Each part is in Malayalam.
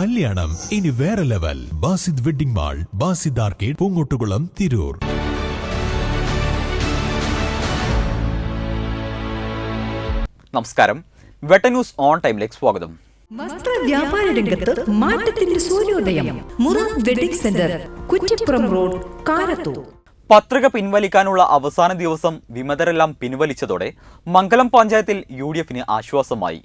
കല്യാണം. ഇനി വേറെ level. Basith wedding mall Basith arcade Poongottukulam Tirur. നമസ്കാരം. വെട്ടന്യൂസ് ഓൺ ടൈമിലേക്ക് സ്വാഗതം. വസ്ത്ര വ്യാപാര രംഗത്ത് മാറ്റത്തിന്റെ സൂര്യോദയം. Mura wedding centre Kuttippuram road Karathur. പത്രിക പിൻവലിക്കാനുള്ള അവസാന ദിവസം വിമതരെല്ലാം പിൻവലിച്ചതോടെ മംഗലം പഞ്ചായത്തിൽ യു ഡി എഫിന് ആശ്വാസമായി.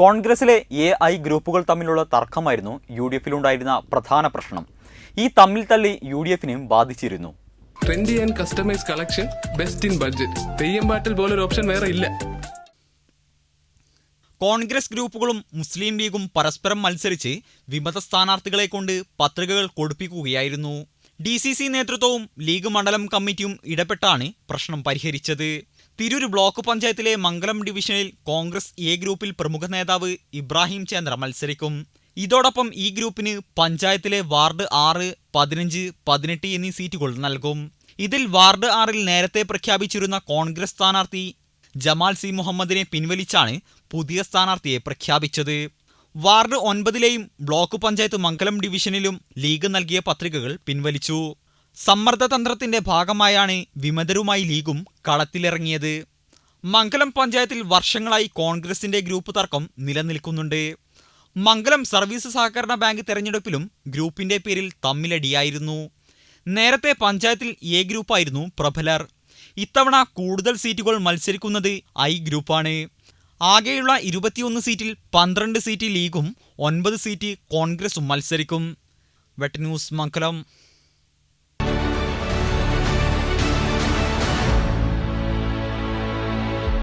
കോൺഗ്രസിലെ എ ഐ ഗ്രൂപ്പുകൾ തമ്മിലുള്ള തർക്കമായിരുന്നു യു ഡി എഫിലുണ്ടായിരുന്ന പ്രധാന പ്രശ്നം. ഈ തമ്മിൽ തള്ളി യു ഡി എഫിനെയും ബാധിച്ചിരുന്നു. Trendy and customise collection best in budget Theyyam പാട്ടിൽ പോലൊരു ഓപ്ഷൻ വേറെ ഇല്ല. കോൺഗ്രസ് ഗ്രൂപ്പുകളും മുസ്ലിം ലീഗും പരസ്പരം മത്സരിച്ച് വിമത സ്ഥാനാർത്ഥികളെ കൊണ്ട് പത്രികകൾ കൊടുപ്പിക്കുകയായിരുന്നു. ഡി സി സി നേതൃത്വവും ലീഗ് മണ്ഡലം കമ്മിറ്റിയും ഇടപെട്ടാണ് പ്രശ്നം പരിഹരിച്ചത്. തിരൂർ ബ്ലോക്ക് പഞ്ചായത്തിലെ മംഗലം ഡിവിഷനിൽ കോൺഗ്രസ് എ ഗ്രൂപ്പിൽ പ്രമുഖ നേതാവ് ഇബ്രാഹിം ചന്ദ്ര മത്സരിക്കും. ഇതോടൊപ്പം ഈ ഗ്രൂപ്പിന് പഞ്ചായത്തിലെ വാർഡ് ആറ് പതിനഞ്ച് പതിനെട്ട് എന്നീ സീറ്റുകൾ നൽകും. ഇതിൽ വാർഡ് ആറിൽ നേരത്തെ പ്രഖ്യാപിച്ചിരുന്ന കോൺഗ്രസ് സ്ഥാനാർത്ഥി ജമാൽ സി മുഹമ്മദിനെ പിൻവലിച്ചാണ് പുതിയ സ്ഥാനാർത്ഥിയെ പ്രഖ്യാപിച്ചത്. വാർഡ് ഒൻപതിലെയും ബ്ലോക്ക് പഞ്ചായത്ത് മംഗലം ഡിവിഷനിലും ലീഗ് നൽകിയ പത്രികകൾ പിൻവലിച്ചു. സമ്മർദ്ദതന്ത്രത്തിന്റെ ഭാഗമായാണ് വിമതരുമായി ലീഗും കളത്തിലിറങ്ങിയത്. മംഗലം പഞ്ചായത്തിൽ വർഷങ്ങളായി കോൺഗ്രസിന്റെ ഗ്രൂപ്പ് തർക്കം നിലനിൽക്കുന്നുണ്ട്. മംഗലം സർവീസ് സഹകരണ ബാങ്ക് തെരഞ്ഞെടുപ്പിലും ഗ്രൂപ്പിന്റെ പേരിൽ തമ്മിലടിയായിരുന്നു. നേരത്തെ പഞ്ചായത്തിൽ എ ഗ്രൂപ്പായിരുന്നു പ്രബലർ ഇത്തവണ കൂടുതൽ സീറ്റുകൾ മത്സരിക്കുന്നത് ഐ ഗ്രൂപ്പാണ്. ആകെയുള്ള ഇരുപത്തിയൊന്ന് സീറ്റിൽ പന്ത്രണ്ട് സീറ്റ് ലീഗും ഒൻപത് സീറ്റ് കോൺഗ്രസും മത്സരിക്കും. വെറ്റ് ന്യൂസ് മംഗലം.